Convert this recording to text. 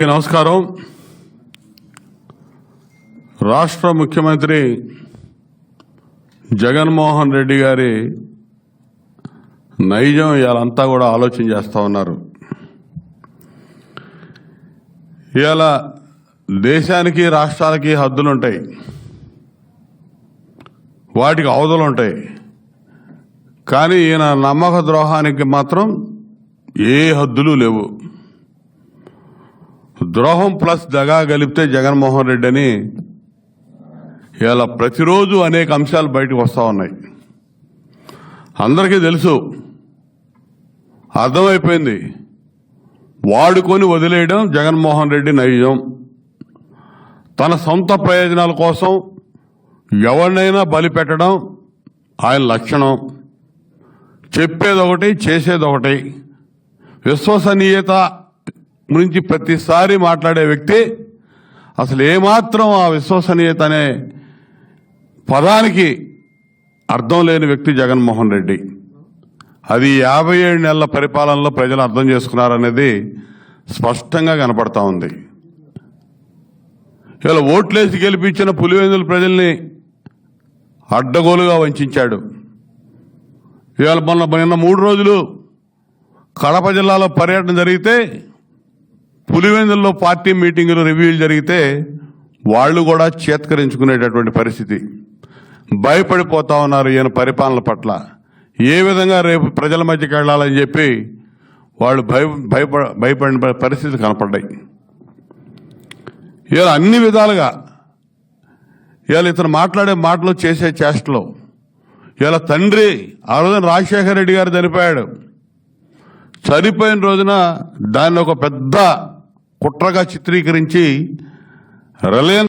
నమస్కారం. రాష్ట్ర ముఖ్యమంత్రి జగన్మోహన్ రెడ్డి గారి నైజం ఇవాళంతా కూడా ఆలోచన చేస్తూ ఉన్నారు. ఇవాళ దేశానికి రాష్ట్రాలకి హద్దులు ఉంటాయి వాటికి అవధులు ఉంటాయి కానీ ఈయన నమ్మక ద్రోహానికి మాత్రం ఏ హద్దులు లేవు. ద్రోహం ప్లస్ దగా గలిపితే జగన్మోహన్ రెడ్డి అని ఇలా ప్రతిరోజు అనేక అంశాలు బయటకు వస్తూ ఉన్నాయి. అందరికీ తెలుసు అర్థమైపోయింది. వాడుకొని వదిలేయడం జగన్మోహన్ రెడ్డి నైజం. తన సొంత ప్రయోజనాల కోసం ఎవరినైనా బలి పెట్టడం ఆయన లక్షణం. చెప్పేదొకటి చేసేదొకటి. విశ్వసనీయత గురించి ప్రతిసారి మాట్లాడే వ్యక్తి అసలు ఏమాత్రం ఆ విశ్వసనీయత అనే పదానికి అర్థం లేని వ్యక్తి జగన్మోహన్ రెడ్డి. అది యాభై ఏడు నెలల పరిపాలనలో ప్రజలు అర్థం చేసుకున్నారనేది స్పష్టంగా కనపడతా ఉంది. ఇలా ఓట్లేసి గెలిపించిన పులివెందుల ప్రజల్ని అడ్డగోలుగా వంచాడు. ఇవాళ మొన్న నిన్న మూడు రోజులు కడప జిల్లాలో పర్యటన జరిగితే పులివెందుల్లో పార్టీ మీటింగులు రివ్యూలు జరిగితే వాళ్ళు కూడా చేత్కరించుకునేటటువంటి పరిస్థితి. భయపడిపోతా ఉన్నారు ఈయన పరిపాలన పట్ల. ఏ విధంగా రేపు ప్రజల మధ్యకి వెళ్ళాలని చెప్పి వాళ్ళు భయ భయపడ భయపడిన పరిస్థితి కనపడ్డాయి. ఇలా అన్ని విధాలుగా ఇలా ఇతను మాట్లాడే మాటలు చేసే చేష్టలు. ఇలా తండ్రి ఆ రోజున రాజశేఖర రెడ్డి గారు చనిపోయాడు. చనిపోయిన రోజున దాన్ని ఒక పెద్ద కుట్రగా చిత్రీకరించి రిలయన్స్